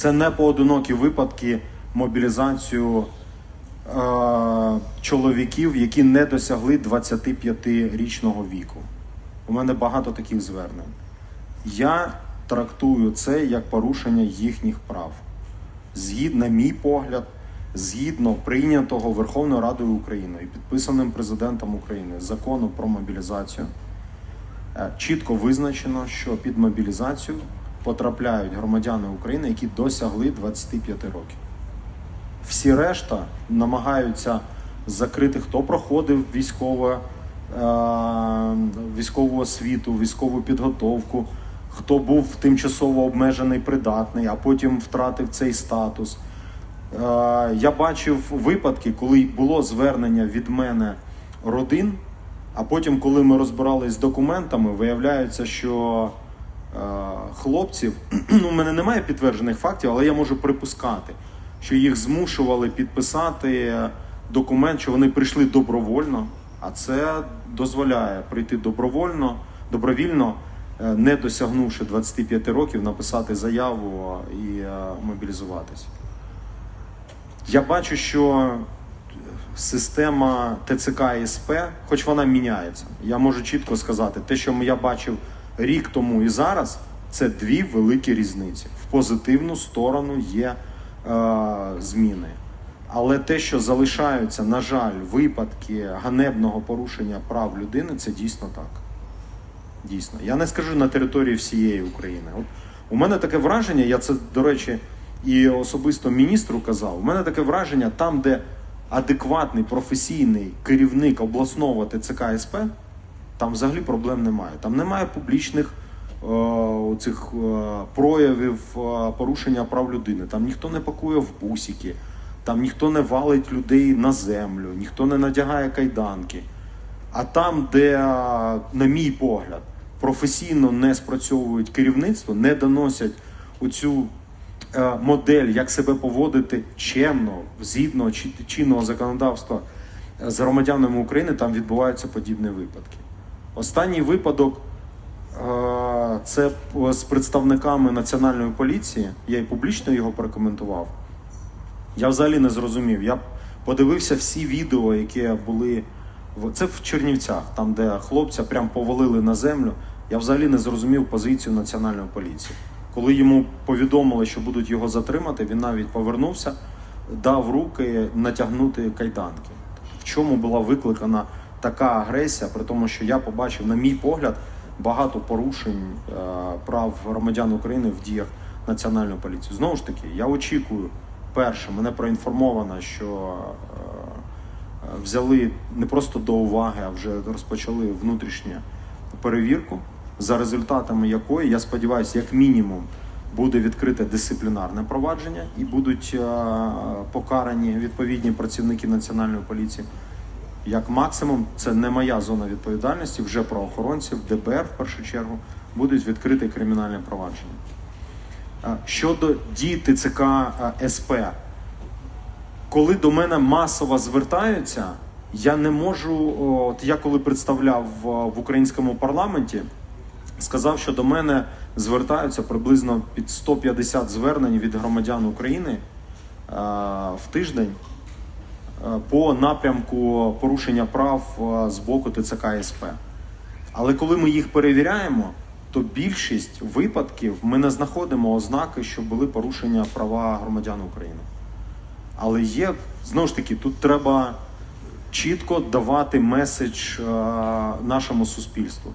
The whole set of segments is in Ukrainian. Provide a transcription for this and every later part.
Це не поодинокі випадки мобілізацію е, чоловіків, які не досягли 25-річного віку. У мене багато таких звернень. Я трактую це як порушення їхніх прав. Згідно, мій погляд, згідно прийнятого Верховною Радою України і підписаним президентом України закону про мобілізацію, е, чітко визначено, що під мобілізацію потрапляють громадяни України, які досягли 25 років. Всі решта намагаються закрити, хто проходив військове, е, військову освіту, військову підготовку, хто був тимчасово обмежений придатний, а потім втратив цей статус. Е, Я бачив випадки, коли було звернення від мене родин, а потім, коли ми розбирались з документами, виявляється, що хлопців, ну, у мене немає підтверджених фактів, але я можу припускати, що їх змушували підписати документ, що вони прийшли добровольно, а це дозволяє прийти добровольно, добровільно, е, не досягнувши 25 років, написати заяву і е, мобілізуватись. Я бачу, що система ТЦК СП, хоч вона міняється, я можу чітко сказати, те, що я бачив рік тому і зараз, це дві великі різниці. В позитивну сторону є е, зміни. Але те, що залишаються, на жаль, випадки ганебного порушення прав людини, це дійсно так. Дійсно. Я не скажу на території всієї України. От у мене таке враження, я це, до речі, і особисто міністру казав. У мене таке враження, там, де адекватний професійний керівник обласного ТЦК СП, там взагалі проблем немає. Там немає публічних е, цих е, проявів е, порушення прав людини. Там ніхто не пакує в бусики, там ніхто не валить людей на землю, ніхто не надягає кайданки. А там, де, е, на мій погляд, професійно не спрацьовують керівництво, не доносять оцю е, модель, як себе поводити чемно, згідно чи- чинного законодавства з громадянами України, там відбуваються подібні випадки. Останній випадок е, це з представниками національної поліції. Я і публічно його порекомендував. Я взагалі не зрозумів. Я подивився всі відео, які були в це в Чернівцях, там де хлопця прям повалили на землю. Я взагалі не зрозумів позицію національної поліції. Коли йому повідомили, що будуть його затримати, він навіть повернувся, дав руки натягнути кайданки. В чому була викликана така агресія, при тому, що я побачив, на мій погляд, багато порушень е, прав громадян України в діях національної поліції. Знову ж таки, я очікую, перше, мене проінформовано, що е, е, взяли не просто до уваги, а вже розпочали внутрішню перевірку, за результатами якої, я сподіваюся, як мінімум буде відкрите дисциплінарне провадження і будуть покарані відповідні працівники національної поліції. Як максимум, це не моя зона відповідальності, вже правоохоронців, ДБР в першу чергу, будуть відкрите кримінальне провадження. Щодо дій ТЦК СП, коли до мене масово звертаються, я не можу. От я коли представляв в, українському парламенті, сказав, що до мене звертаються приблизно під 150 звернень від громадян України в тиждень по напрямку порушення прав е, з боку ТЦК СП. Але коли ми їх перевіряємо, то більшість випадків ми не знаходимо ознаки, що були порушення права громадян України. Але є, знову ж таки, тут треба чітко давати меседж е, нашому суспільству.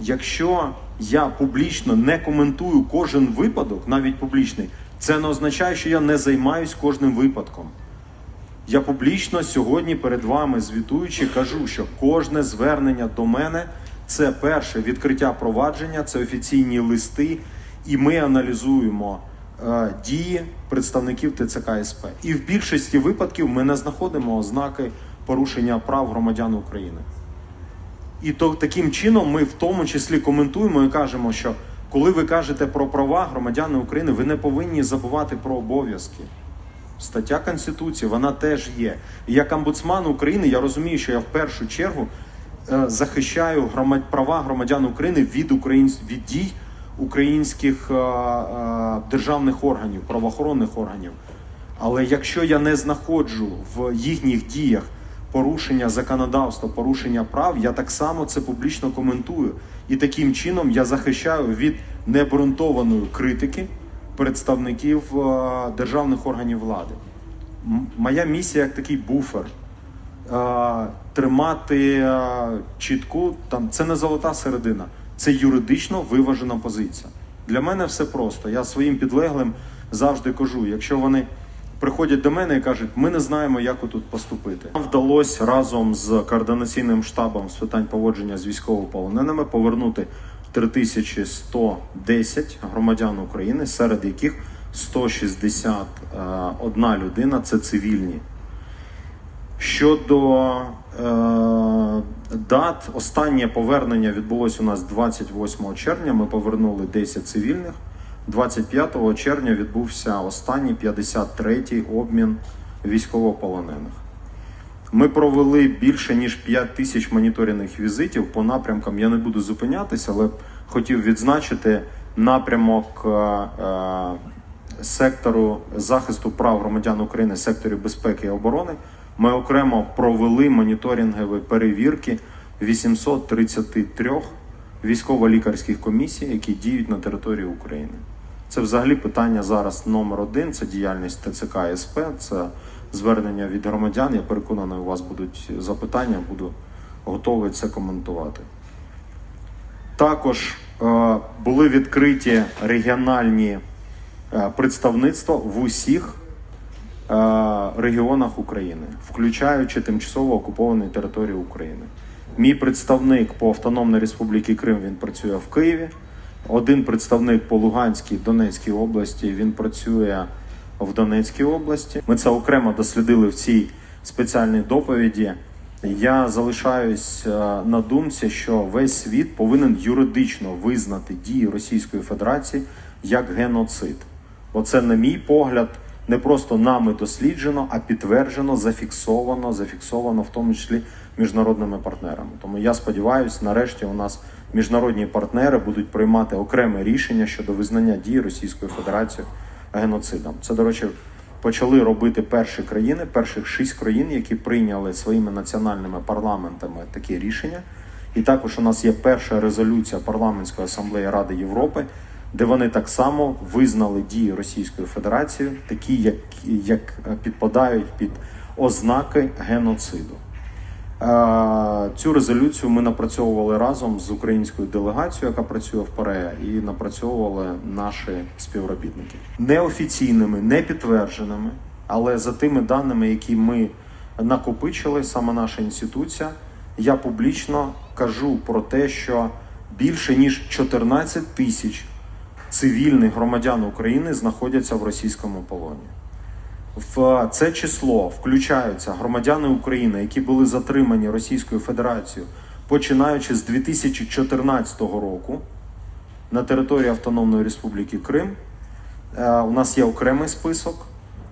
Якщо я публічно не коментую кожен випадок, навіть публічний, це не означає, що я не займаюсь кожним випадком. Я публічно сьогодні перед вами звітуючи кажу, що кожне звернення до мене це перше відкриття провадження, це офіційні листи, і ми аналізуємо е, дії представників ТЦК СП. І в більшості випадків ми не знаходимо ознаки порушення прав громадян України. І то таким чином ми в тому числі коментуємо і кажемо, що коли ви кажете про права громадян України, ви не повинні забувати про обов'язки. Стаття Конституції, вона теж є. І як омбудсман України, я розумію, що я в першу чергу е, захищаю громад... права громадян України від українсь... від дій українських е, е, державних органів, правоохоронних органів. Але якщо я не знаходжу в їхніх діях порушення законодавства, порушення прав, я так само це публічно коментую. І таким чином я захищаю від необґрунтованої критики представників е, державних органів влади. Моя місія як такий буфер. е, Тримати е, чітку, там це не золота середина, це юридично виважена позиція. Для мене все просто. Я своїм підлеглим завжди кажу, якщо вони приходять до мене і кажуть, ми не знаємо, як тут поступити. Нам вдалося разом з координаційним штабом з питань поводження з військовополоненими повернути 3110 громадян України, серед яких 161 людина це цивільні. Щодо е, дат, останнє повернення відбулось у нас 28 червня. Ми повернули 10 цивільних. 25 червня відбувся останній 53-й обмін військовополонених. Ми провели більше ніж 5 тисяч моніторинних візитів по напрямкам. Я не буду зупинятися, але хотів відзначити напрямок е, е, сектору захисту прав громадян України, секторі безпеки і оборони. Ми окремо провели моніторингові перевірки 833 військово-лікарських комісій, які діють на території України. Це взагалі питання зараз номер один. Це діяльність ТЦК СП, це звернення від громадян. Я переконаний, у вас будуть запитання, буду готовий це коментувати. Також е, були відкриті регіональні е, представництва в усіх е, регіонах України, включаючи тимчасово окуповані території України. Мій представник по Автономній Республіці Крим він працює в Києві. Один представник по Луганській Донецькій області він працює в Донецькій області. Ми це окремо дослідили в цій спеціальній доповіді. Я залишаюсь е, на думці, що весь світ повинен юридично визнати дії Російської Федерації як геноцид. Бо це, на мій погляд, не просто нами досліджено, а підтверджено, зафіксовано, зафіксовано в тому числі міжнародними партнерами. Тому я сподіваюся, нарешті у нас міжнародні партнери будуть приймати окреме рішення щодо визнання дій Російської Федерації геноцидом. Це, до речі, почали робити перші країни, перших шість країн, які прийняли своїми національними парламентами такі рішення. І також у нас є перша резолюція парламентської асамблеї Ради Європи, де вони так само визнали дії Російської Федерації, такі, як, як підпадають під ознаки геноциду. Е, Цю резолюцію ми напрацьовували разом з українською делегацією, яка працює в ПАРЕ, і напрацьовували наші співробітники неофіційними, не підтвердженими, але за тими даними, які ми накопичили, саме наша інституція, я публічно кажу про те, що більше ніж 14 тисяч цивільних громадян України знаходяться в російському полоні. В це число включаються громадяни України, які були затримані Російською Федерацією починаючи з 2014 року на території Автономної Республіки Крим. Е, У нас є окремий список.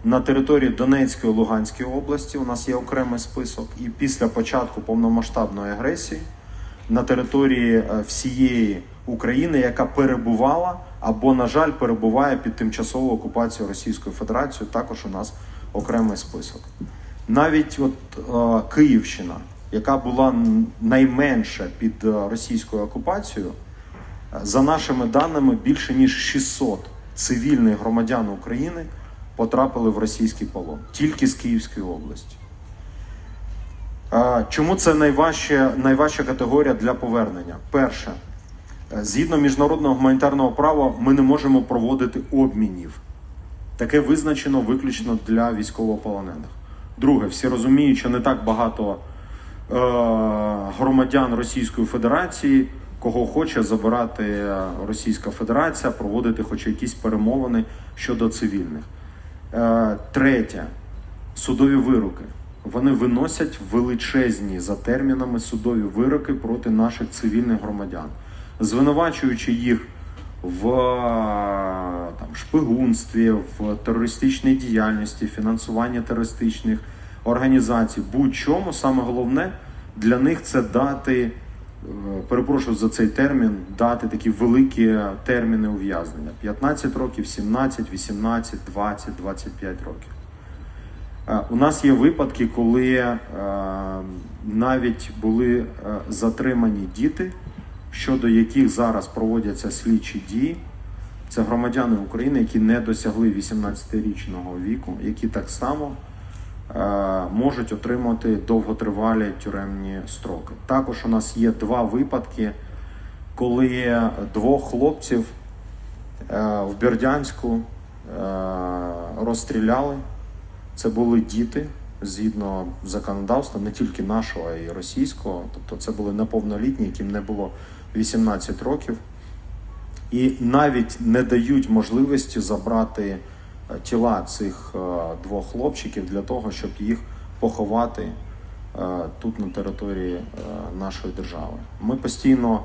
На території Донецької Луганської області у нас є окремий список. І після початку повномасштабної агресії на території е, всієї України, яка перебувала або, на жаль, перебуває під тимчасовою окупацією Російської Федерації, також у нас окремий список. Навіть от е, Київщина, яка була найменша під е, російською окупацією, е, за нашими даними, більше ніж 600 цивільних громадян України потрапили в російський полон тільки з Київської області. Чому це найважча, найважча категорія для повернення? Перше, е, згідно міжнародного гуманітарного права, ми не можемо проводити обмінів. Таке визначено виключно для військовополонених. Друге, всі розуміють, що не так багато е, громадян Російської Федерації, кого хоче забирати Російська Федерація, проводити хоч якісь перемовини щодо цивільних. Е, третє, судові вироки. Вони виносять величезні за термінами судові вироки проти наших цивільних громадян, звинувачуючи їх в е, там, шпигунстві, в терористичній діяльності, фінансуванні терористичних організацій, будь-чому, саме головне для них це дати перепрошую за цей термін, дати такі великі терміни ув'язнення: 15 років, 17, 18, 20, 25 років. Е, У нас є випадки, коли е, навіть були е, затримані діти, щодо яких зараз проводяться слідчі дії. Це громадяни України, які не досягли 18-річного віку, які так само можуть отримати довготривалі тюремні строки. Також у нас є два випадки, коли двох хлопців в Бердянську розстріляли. Це були діти згідно законодавства, не тільки нашого, а й російського. Тобто це були неповнолітні, яким не було 18 років. І навіть не дають можливості забрати е, тіла цих е, двох хлопчиків для того, щоб їх поховати е, тут на території нашої держави. Ми постійно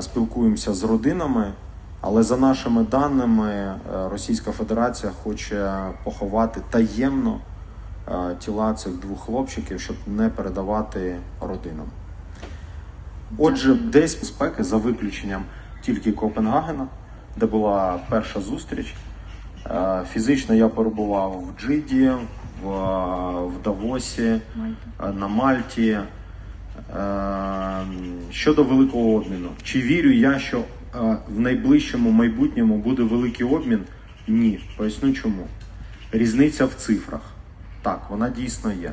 спілкуємося з родинами, але за нашими даними, е, Російська Федерація хоче поховати таємно е, тіла цих двох хлопчиків, щоб не передавати родинам. Отже, десь безпеки за виключенням тільки Копенгагена, де була перша зустріч. Е, Фізично я перебував в Джиді, в, в Давосі, е, на Мальті. Щодо великого обміну, чи вірю я, що в найближчому майбутньому буде великий обмін? Ні. Поясню чому. Різниця в цифрах. Так, вона дійсно є.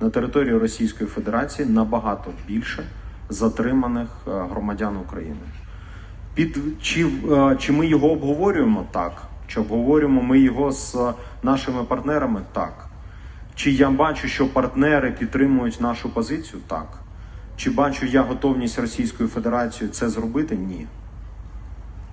На території Російської Федерації набагато більше затриманих е, громадян України. Під чи, е, чи ми його обговорюємо? Так. Чи обговорюємо ми його з е, нашими партнерами? Так. Чи я бачу, що партнери підтримують нашу позицію? Так. Чи бачу я готовність Російської Федерації це зробити? Ні.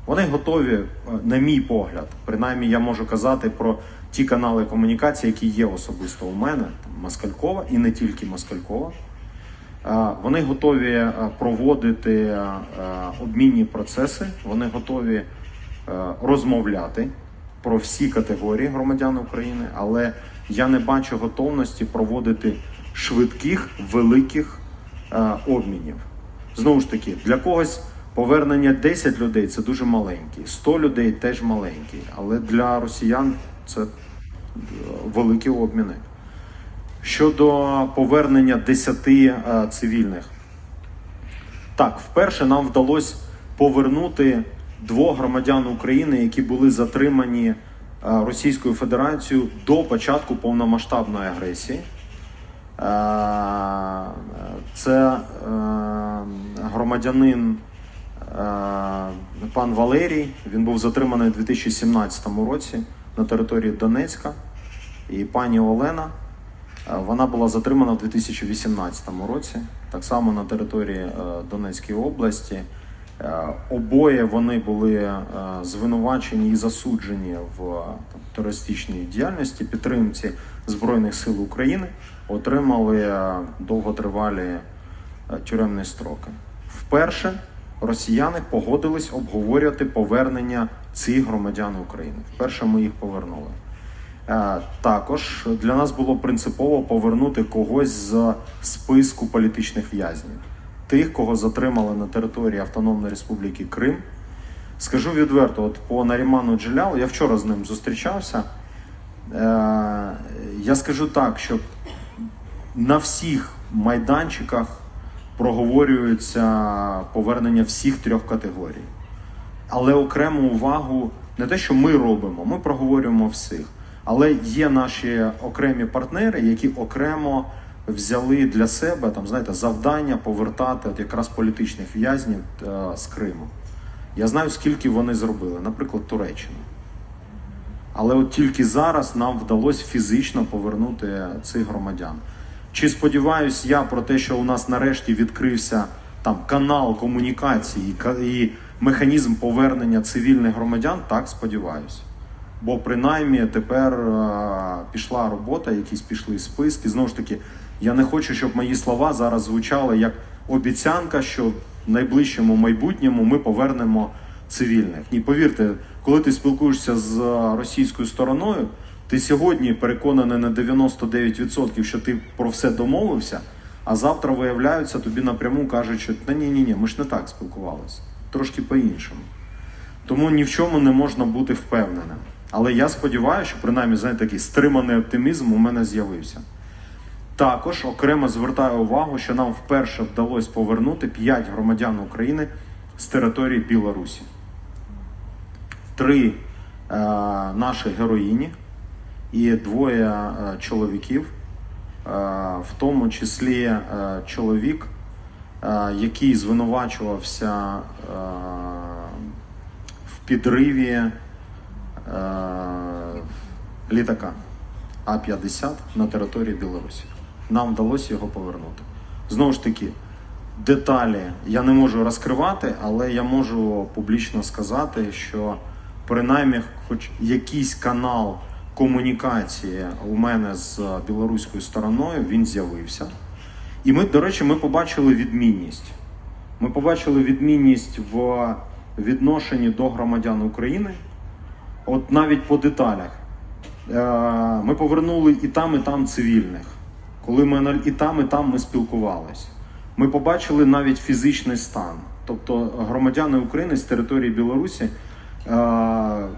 Вони готові, е, на мій погляд, принаймні я можу казати про ті канали комунікації, які є особисто у мене, там, Москалькова і не тільки Москалькова. Е, Вони готові е, проводити обмінні процеси, вони готові розмовляти про всі категорії громадян України, але я не бачу готовності проводити швидких великих обмінів. Знову ж таки, для когось повернення 10 людей це дуже маленький, 100 людей теж маленький, але для росіян це е, великі обміни. Щодо повернення 10 е, цивільних, так, вперше нам вдалося повернути двох громадян України, які були затримані е, Російською Федерацією до початку повномасштабної агресії. Це громадянин пан Валерій. Він був затриманий у 2017 році на території Донецька. І пані Олена. Е, Вона була затримана в 2018 році, так само на території е, Донецької області. Е, Обоє вони були е, звинувачені і засуджені в е, терористичній діяльності, підтримці Збройних сил України, отримали е, довготривалі е, тюремні строки. Вперше росіяни погодились обговорювати повернення цих громадян України. Вперше ми їх повернули. Е, Також для нас було принципово повернути когось з списку політичних в'язнів, тих, кого затримали на території Автономної Республіки Крим. Скажу відверто, от по Наріману Джелялу, я вчора з ним зустрічався. Е, Я скажу так, що на всіх майданчиках проговорюється повернення всіх трьох категорій. Але окрему увагу не те, що ми робимо, ми проговорюємо всіх. Але є наші окремі партнери, які окремо взяли для себе там, знаєте, завдання повертати от якраз політичних в'язнів е, з Криму. Я знаю, скільки вони зробили, наприклад, Туреччина. Але от тільки зараз нам вдалося фізично повернути цих громадян. Чи сподіваюся я про те, що у нас нарешті відкрився там канал комунікації і механізм повернення цивільних громадян? Так, сподіваюся. Бо принаймні тепер е, пішла робота, якісь пішли списки. Знову ж таки, я не хочу, щоб мої слова зараз звучали як обіцянка, що в найближчому майбутньому ми повернемо цивільних. Ні, повірте, коли ти спілкуєшся з російською стороною, ти сьогодні переконаний на 99%, що ти про все домовився. А завтра виявляються, тобі напряму кажуть, що та ні, ні, ні, ми ж не так спілкувалися, трошки по-іншому. Тому ні в чому не можна бути впевненим. Але я сподіваюся, що принаймні знаєте, такий стриманий оптимізм у мене з'явився. Також окремо звертаю увагу, що нам вперше вдалося повернути 5 громадян України з території Білорусі. Три е, наші героїні і двоє е, чоловіків, е, в тому числі е, чоловік, який звинувачувався в підриві літака А-50 на території Білорусі. Нам вдалося його повернути. Знову ж таки, деталі я не можу розкривати, але я можу публічно сказати, що принаймні, хоч якийсь канал комунікації у мене з білоруською стороною, він з'явився. І ми, до речі, ми побачили відмінність. Ми побачили відмінність в відношенні до громадян України, от навіть по деталях. Е, Ми повернули і там, і там цивільних. Коли ми і там, і там ми спілкувалися. Ми побачили навіть фізичний стан. Тобто громадяни України з території Білорусі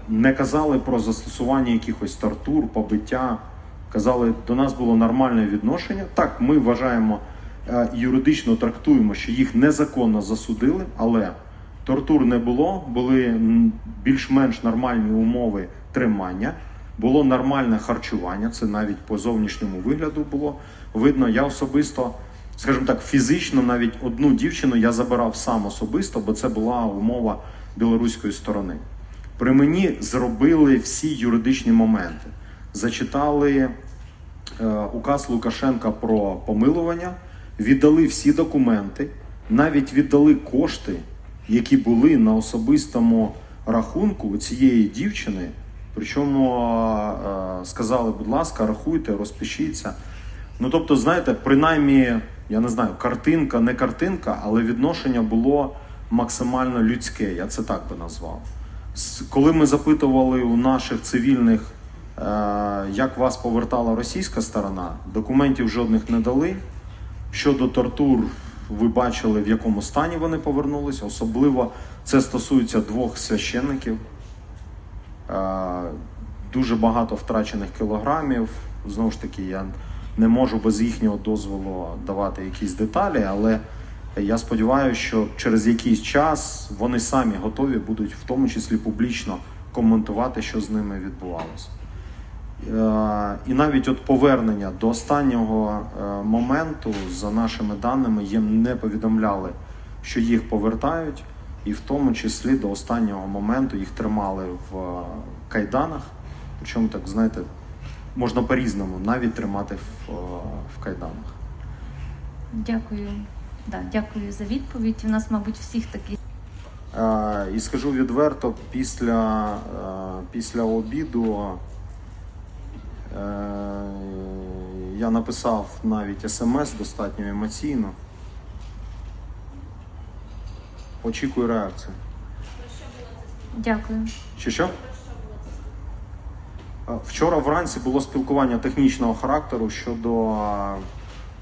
не казали про застосування якихось тортур, побиття. Казали, до нас було нормальне відношення. Так, ми вважаємо е, юридично трактуємо, що їх незаконно засудили, але тортур не було, були більш-менш нормальні умови тримання. Було нормальне харчування, це навіть по зовнішньому вигляду було видно. Я особисто, скажімо так, фізично навіть одну дівчину я забирав сам особисто, бо це була умова білоруської сторони. При мені зробили всі юридичні моменти. Зачитали е, указ Лукашенка про помилування, віддали всі документи, навіть віддали кошти, які були на особистому рахунку цієї дівчини. Причому е, сказали, будь ласка, рахуйте, розпишіться. Ну тобто, знаєте, принаймні, я не знаю, картинка, не картинка, але відношення було максимально людське, я це так би назвав. Коли ми запитували у наших цивільних, е, як вас повертала російська сторона, документів жодних не дали. Щодо тортур, ви бачили, в якому стані вони повернулися. Особливо це стосується двох священників. Е, Дуже багато втрачених кілограмів. Знову ж таки, я не можу без їхнього дозволу давати якісь деталі, але я сподіваюся, що через якийсь час вони самі готові будуть, в тому числі публічно, коментувати, що з ними відбувалося. Е, І навіть от повернення до останнього е, моменту, за нашими даними, їм не повідомляли, що їх повертають, і в тому числі до останнього моменту їх тримали в е, кайданах. Причому так, знаєте, можна по-різному навіть тримати в, в кайданах. Дякую. Да, дякую за відповідь. У нас, мабуть, всіх такі. Е, І скажу відверто, після, е, після обіду е, я написав навіть смс достатньо емоційно. Очікую реакції. Дякую. Чи що? Вчора вранці було спілкування технічного характеру щодо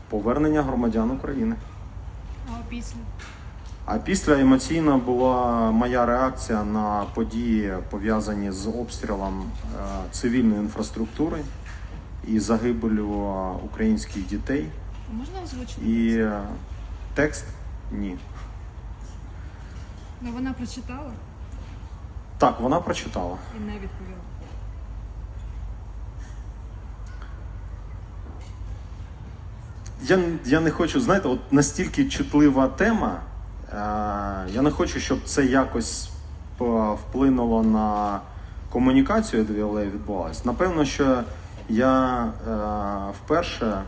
повернення громадян України. А після? А після емоційна була моя реакція на події, пов'язані з обстрілом е, цивільної інфраструктури і загибелю е, українських дітей. Можна озвучити? І текст ні. Ну вона прочитала Так, вона прочитала. і не відповіла. Я, я не хочу, знаєте, от настільки чутлива тема. Е, я не хочу, щоб це якось вплинуло на комунікацію, яка відбувалася. Напевно, що я е, вперше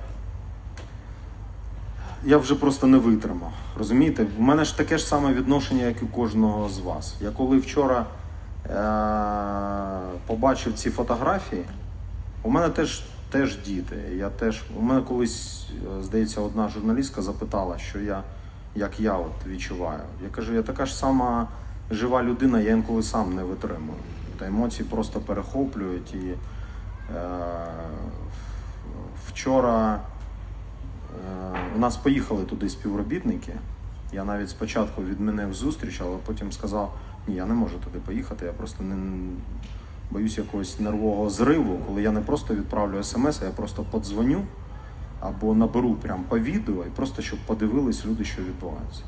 я вже просто не витримав. Розумієте? У мене ж таке ж саме відношення, як і у кожного з вас. Я коли вчора е, побачив ці фотографії, у мене теж, теж діти. Я теж, у мене колись, е, здається, одна журналістка запитала, що я, як я от відчуваю. Я кажу, я така ж сама жива людина, я інколи сам не витримую. Та емоції просто перехоплюють. І е, вчора Е, У нас поїхали туди співробітники. Я навіть спочатку відмінив зустріч, але потім сказав: ні, я не можу туди поїхати, я просто не боюсь якогось нервового зриву, коли я не просто відправлю смс, а я просто подзвоню або наберу прямо по відео і просто щоб подивились люди, що відбувається.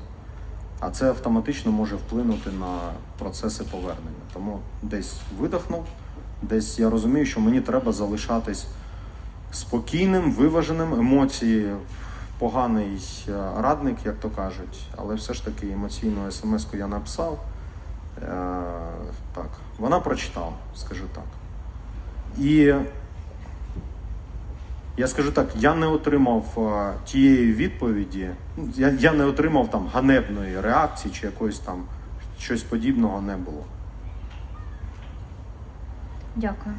А це автоматично може вплинути на процеси повернення. Тому десь видихнув, десь я розумію, що мені треба залишатись спокійним, виваженим, емоції. Поганий е, радник, як то кажуть, але все ж таки емоційну смс-ку я написав. Е, так, вона прочитала, скажу так. І я скажу так, я не отримав е, тієї відповіді, я, я не отримав там ганебної реакції чи якоїсь там щось подібного не було. Дякую.